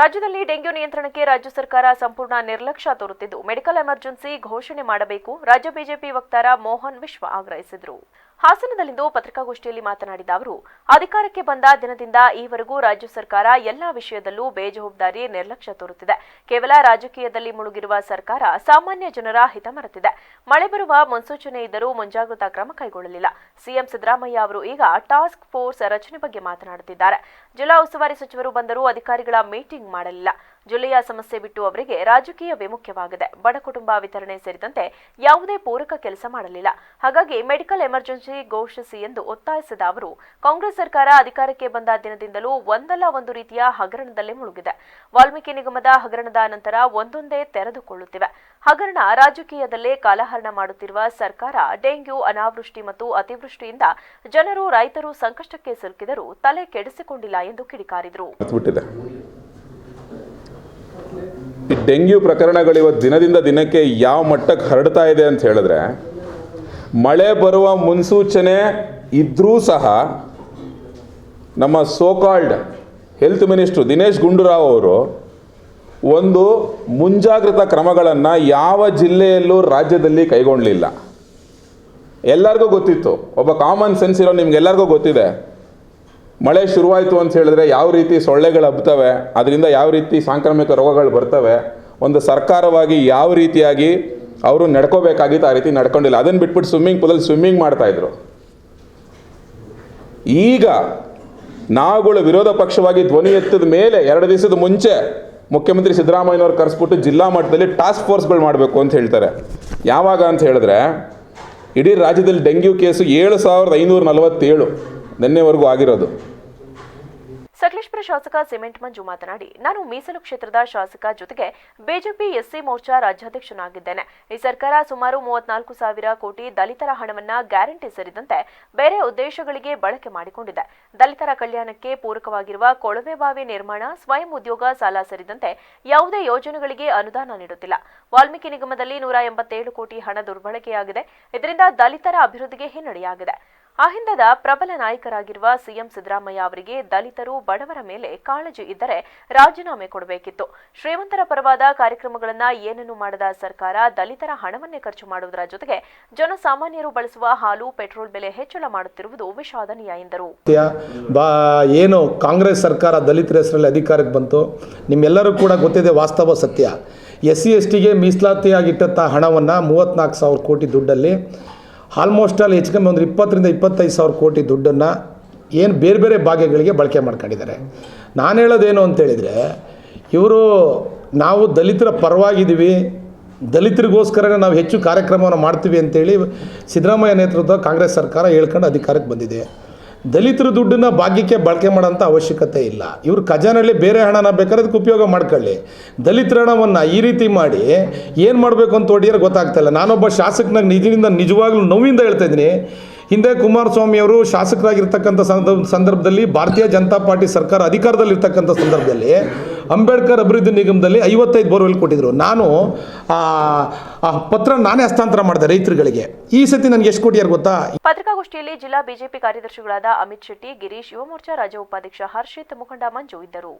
ರಾಜ್ಯದಲ್ಲಿ ಡೆಂಗ್ಯೂ ನಿಯಂತ್ರಣಕ್ಕೆ ರಾಜ್ಯ ಸರ್ಕಾರ ಸಂಪೂರ್ಣ ನಿರ್ಲಕ್ಷ್ಯ ತೋರುತ್ತಿದ್ದು, ಮೆಡಿಕಲ್ ಎಮರ್ಜೆನ್ಸಿ ಘೋಷಣೆ ಮಾಡಬೇಕು. ರಾಜ್ಯ ಬಿಜೆಪಿ ವಕ್ತಾರ ಮೋಹನ್ ವಿಶ್ವ ಆಗ್ರಹಿಸಿದರು. ಹಾಸನದಲ್ಲಿಂದು ಪತ್ರಿಕಾಗೋಷ್ಠಿಯಲ್ಲಿ ಮಾತನಾಡಿದ ಅವರು, ಅಧಿಕಾರಕ್ಕೆ ಬಂದ ದಿನದಿಂದ ಈವರೆಗೂ ರಾಜ್ಯ ಸರ್ಕಾರ ಎಲ್ಲಾ ವಿಷಯದಲ್ಲೂ ಬೇಜವಾಬ್ದಾರಿ ನಿರ್ಲಕ್ಷ್ಯ ತೋರುತ್ತಿದೆ. ಕೇವಲ ರಾಜಕೀಯದಲ್ಲಿ ಮುಳುಗಿರುವ ಸರ್ಕಾರ ಸಾಮಾನ್ಯ ಜನರ ಹಿತ ಮರೆತಿದೆ. ಮಳೆ ಬರುವ ಮುನ್ಸೂಚನೆ ಇದ್ದರೂ ಮುಂಜಾಗ್ರತಾ ಕ್ರಮ ಕೈಗೊಳ್ಳಲಿಲ್ಲ. ಸಿಎಂ ಸಿದ್ದರಾಮಯ್ಯ ಅವರು ಈಗ ಟಾಸ್ಕ್ ಫೋರ್ಸ್ ರಚನೆ ಬಗ್ಗೆ ಮಾತನಾಡುತ್ತಿದ್ದಾರೆ. ಜಿಲ್ಲಾ ಉಸ್ತುವಾರಿ ಸಚಿವರು ಬಂದರೂ ಅಧಿಕಾರಿಗಳ ಮೀಟಿಂಗ್ ಮಾಡಲಿಲ್ಲ. ಜಿಲ್ಲೆಯ ಸಮಸ್ಯೆ ಬಿಟ್ಟು ಅವರಿಗೆ ರಾಜಕೀಯ ವಿಮುಖ್ಯವಾಗಿದೆ. ಬಡ ಕುಟುಂಬ ವಿತರಣೆ ಸೇರಿದಂತೆ ಯಾವುದೇ ಪೂರಕ ಕೆಲಸ ಮಾಡಲಿಲ್ಲ. ಹಾಗಾಗಿ ಮೆಡಿಕಲ್ ಎಮರ್ಜೆನ್ಸಿ ಘೋಷಿಸಿ ಎಂದು ಒತ್ತಾಯಿಸಿದ ಅವರು, ಕಾಂಗ್ರೆಸ್ ಸರ್ಕಾರ ಅಧಿಕಾರಕ್ಕೆ ಬಂದ ದಿನದಿಂದಲೂ ಒಂದಲ್ಲ ಒಂದು ರೀತಿಯ ಹಗರಣದಲ್ಲೇ ಮುಳುಗಿದೆ. ವಾಲ್ಮೀಕಿ ನಿಗಮದ ಹಗರಣದ ನಂತರ ಒಂದೊಂದೇ ತೆರೆದುಕೊಳ್ಳುತ್ತಿವೆ. ಹಗರಣ ರಾಜಕೀಯದಲ್ಲೇ ಕಾಲಹರಣ ಮಾಡುತ್ತಿರುವ ಸರ್ಕಾರ ಡೆಂಗ್ಯೂ, ಅನಾವೃಷ್ಟಿ ಮತ್ತು ಅತಿವೃಷ್ಟಿಯಿಂದ ಜನರು ರೈತರು ಸಂಕಷ್ಟಕ್ಕೆ ಸಿಲುಕಿದರೂ ತಲೆ ಕೆಡಿಸಿಕೊಂಡಿಲ್ಲ ಎಂದು ಕಿಡಿಕಾರಿದರು. ಡೆಂಗ್ಯೂ ಪ್ರಕರಣಗಳು ಇವತ್ತು ದಿನದಿಂದ ದಿನಕ್ಕೆ ಯಾವ ಮಟ್ಟಕ್ಕೆ ಹರಡ್ತಾ ಇದೆ ಅಂತ ಹೇಳಿದ್ರೆ, ಮಳೆ ಬರುವ ಮುನ್ಸೂಚನೆ ಇದ್ರೂ ಸಹ ನಮ್ಮ so-called health minister Dinesh Gundurao ಅವರು ಒಂದು ಮುಂಜಾಗ್ರತಾ ಕ್ರಮಗಳನ್ನು ಯಾವ ಜಿಲ್ಲೆಯಲ್ಲೂ ರಾಜ್ಯದಲ್ಲಿ ಕೈಗೊಳ್ಳಲಿಲ್ಲ ಎಲ್ಲರಿಗೂ ಗೊತ್ತಿತ್ತು. ಒಬ್ಬ ಕಾಮನ್ ಸೆನ್ಸ್ ಇರೋ ನಿಮ್ಗೆಲ್ಲರಿಗೂ ಗೊತ್ತಿದೆ. ಮಳೆ ಶುರುವಾಯಿತು ಅಂತ ಹೇಳಿದ್ರೆ ಯಾವ ರೀತಿ ಸೊಳ್ಳೆಗಳು ಹಬ್ತವೆ, ಅದರಿಂದ ಯಾವ ರೀತಿ ಸಾಂಕ್ರಾಮಿಕ ರೋಗಗಳು ಬರ್ತವೆ ಒಂದು ಸರ್ಕಾರವಾಗಿ ಯಾವ ರೀತಿಯಾಗಿ ಅವರು ನಡ್ಕೋಬೇಕಾಗಿತ್ತು ಆ ರೀತಿ ನಡ್ಕೊಂಡಿಲ್ಲ. ಅದನ್ನು ಬಿಟ್ಬಿಟ್ಟು ಸ್ವಿಮ್ಮಿಂಗ್ ಪೂಲಲ್ಲಿ ಸ್ವಿಮ್ಮಿಂಗ್ ಮಾಡ್ತಾಯಿದ್ರು ಈಗ ನಾವುಗಳು ವಿರೋಧ ಪಕ್ಷವಾಗಿ ಧ್ವನಿ ಎತ್ತಿದ ಮೇಲೆ ಎರಡು ದಿವಸದ ಮುಂಚೆ ಮುಖ್ಯಮಂತ್ರಿ ಸಿದ್ದರಾಮಯ್ಯನವ್ರು ಕರೆಸ್ಬಿಟ್ಟು ಜಿಲ್ಲಾ ಮಟ್ಟದಲ್ಲಿ ಟಾಸ್ಕ್ ಫೋರ್ಸ್ಗಳು ಮಾಡಬೇಕು ಅಂತ ಹೇಳ್ತಾರೆ. ಯಾವಾಗ ಅಂತ ಹೇಳಿದ್ರೆ ಇಡೀ ರಾಜ್ಯದಲ್ಲಿ ಡೆಂಗ್ಯೂ ಕೇಸು ಏಳು ಸಾವಿರದ ಐನೂರ ನಲವತ್ತೇಳು ನಿನ್ನೆವರೆಗೂ ಆಗಿರೋದು. ಸಕಲೇಶ್ಪುರ ಶಾಸಕ ಸಿಮೆಂಟ್ ಮಂಜು ಮಾತನಾಡಿ, ನಾನು ಮೀಸಲು ಕ್ಷೇತ್ರದ ಶಾಸಕ ಜೊತೆಗೆ ಬಿಜೆಪಿ ಎಸ್ಸಿ ಮೋರ್ಚಾ ರಾಜ್ಯಾಧ್ಯಕ್ಷನಾಗಿದ್ದೇನೆ. ಈ ಸರ್ಕಾರ ಸುಮಾರು ಮೂವತ್ನಾಲ್ಕು ಸಾವಿರ ಕೋಟಿ ದಲಿತರ ಹಣವನ್ನ ಗ್ಯಾರಂಟಿ ಸೇರಿದಂತೆ ಬೇರೆ ಉದ್ದೇಶಗಳಿಗೆ ಬಳಕೆ ಮಾಡಿಕೊಂಡಿದೆ. ದಲಿತರ ಕಲ್ಯಾಣಕ್ಕೆ ಪೂರಕವಾಗಿರುವ ಕೊಳವೆ ಬಾವಿ ನಿರ್ಮಾಣ, ಸ್ವಯಂ ಉದ್ಯೋಗ ಸಾಲ ಸೇರಿದಂತೆ ಯಾವುದೇ ಯೋಜನೆಗಳಿಗೆ ಅನುದಾನ ನೀಡುತ್ತಿಲ್ಲ. ವಾಲ್ಮೀಕಿ ನಿಗಮದಲ್ಲಿ ನೂರ ಎಂಬತ್ತೇಳು ಕೋಟಿ ಹಣ ದುರ್ಬಳಕೆಯಾಗಿದೆ. ಇದರಿಂದ ದಲಿತರ ಅಭಿವೃದ್ಧಿಗೆ ಹಿನ್ನಡೆಯಾಗಿದೆ. ಅಹಿಂದದ ಪ್ರಬಲ ನಾಯಕರಾಗಿರುವ ಸಿಎಂ ಸಿದ್ದರಾಮಯ್ಯ ಅವರಿಗೆ ದಲಿತರು ಬಡವರ ಮೇಲೆ ಕಾಳಜಿ ಇದ್ದರೆ ರಾಜೀನಾಮೆ ಕೊಡಬೇಕಿತ್ತು. ಶ್ರೀಮಂತರ ಪರವಾದ ಕಾರ್ಯಕ್ರಮಗಳನ್ನ ಏನನ್ನು ಮಾಡದ ಸರ್ಕಾರ ದಲಿತರ ಹಣವನ್ನೇ ಖರ್ಚು ಮಾಡುವುದರ ಜೊತೆಗೆ ಜನಸಾಮಾನ್ಯರು ಬಳಸುವ ಹಾಲು, ಪೆಟ್ರೋಲ್ ಬೆಲೆ ಹೆಚ್ಚಳ ಮಾಡುತ್ತಿರುವುದು ವಿಷಾದನೀಯ ಎಂದರು. ಏನು ಕಾಂಗ್ರೆಸ್ ಸರ್ಕಾರ ದಲಿತರ ಹೆಸರಲ್ಲಿ ಅಧಿಕಾರಕ್ಕೆ ಬಂತು, ನಿಮ್ಮೆಲ್ಲರೂ ಕೂಡ ಗೊತ್ತಿದೆ ವಾಸ್ತವ ಸತ್ಯ. ಎಸ್ ಸಿ ಎಸ್ ಟಿಗೆ ಮೀಸಲಾತಿಯಾಗಿಟ್ಟಂಥ ಹಣವನ್ನು ಮೂವತ್ತ್ನಾಲ್ಕು ಸಾವಿರ ಕೋಟಿ ದುಡ್ಡಲ್ಲಿ ಆಲ್ಮೋಸ್ಟ್ ಅಲ್ಲಿ ಹೆಚ್ಚು ಕಮ್ಮಿ ಒಂದು ಇಪ್ಪತ್ತರಿಂದ ಇಪ್ಪತ್ತೈದು ಸಾವಿರ ಕೋಟಿ ದುಡ್ಡನ್ನು ಏನು ಬೇರೆ ಬೇರೆ ಭಾಗ್ಯಗಳಿಗೆ ಬಳಕೆ ಮಾಡ್ಕೊಂಡಿದ್ದಾರೆ. ನಾನು ಹೇಳೋದೇನು ಅಂತೇಳಿದರೆ ಇವರು ನಾವು ದಲಿತರ ಪರವಾಗಿದ್ದೀವಿ, ದಲಿತರಿಗೋಸ್ಕರನೇ ನಾವು ಹೆಚ್ಚು ಕಾರ್ಯಕ್ರಮವನ್ನು ಮಾಡ್ತೀವಿ ಅಂತೇಳಿ ಸಿದ್ದರಾಮಯ್ಯ ನೇತೃತ್ವದ ಕಾಂಗ್ರೆಸ್ ಸರ್ಕಾರ ಹೇಳ್ಕೊಂಡು ಅಧಿಕಾರಕ್ಕೆ ಬಂದಿದೆ. ದಲಿತರ ದುಡ್ಡನ್ನ ಭಾಗ್ಯಕ್ಕೆ ಬಳಕೆ ಮಾಡೋಂಥ ಅವಶ್ಯಕತೆ ಇಲ್ಲ. ಇವರು ಖಜಾನಲ್ಲಿ ಬೇರೆ ಹಣನ ಬೇಕಾದ್ರೆ ಅದಕ್ಕೆ ಉಪಯೋಗ ಮಾಡ್ಕೊಳ್ಳಿ. ದಲಿತರ ಹಣವನ್ನು ಈ ರೀತಿ ಮಾಡಿ ಏನು ಮಾಡಬೇಕು ಅಂತ ಹೊಡಿಯೋರು ಗೊತ್ತಾಗ್ತಾಯಿಲ್ಲ ನಾನೊಬ್ಬ ಶಾಸಕನಾಗ ನಿಜದಿಂದ ನಿಜವಾಗ್ಲೂ ನೋವಿಂದ ಹೇಳ್ತಾ ಇದ್ದೀನಿ. ಹಿಂದೆ ಕುಮಾರಸ್ವಾಮಿ ಅವರು ಶಾಸಕರಾಗಿರ್ತಕ್ಕಂಥ ಸಂದರ್ಭ ಸಂದರ್ಭದಲ್ಲಿ ಭಾರತೀಯ ಜನತಾ ಪಾರ್ಟಿ ಸರ್ಕಾರ ಅಧಿಕಾರದಲ್ಲಿರ್ತಕ್ಕಂಥ ಸಂದರ್ಭದಲ್ಲಿ ಅಂಬೇಡ್ಕರ್ ಅಭಿವೃದ್ಧಿ ನಿಗಮದಲ್ಲಿ ಐವತ್ತೈದು ಬೋರ್ವೆಲ್ ಕೊಟ್ಟಿದ್ರು. ನಾನು, ಆ ಪತ್ರ ನಾನೇ ಹಸ್ತಾಂತರ ಮಾಡಿದೆ ರೈತರುಗಳಿಗೆ. ಈ ಸತಿ ನನಗೆ ಎಷ್ಟು ಕೋಟಿ ಗೊತ್ತಾ? ಪತ್ರಿಕಾಗೋಷ್ಠಿಯಲ್ಲಿ ಜಿಲ್ಲಾ ಬಿಜೆಪಿ ಕಾರ್ಯದರ್ಶಿಗಳಾದ ಅಮಿತ್ ಶೆಟ್ಟಿ, ಗಿರೀಶ್ ಯುವ ಮೋರ್ಚಾ ರಾಜ್ಯ ಉಪಾಧ್ಯಕ್ಷ ಹರ್ಷಿತ್ ಮುಖಂಡ ಮಂಜು ಇದ್ದರು.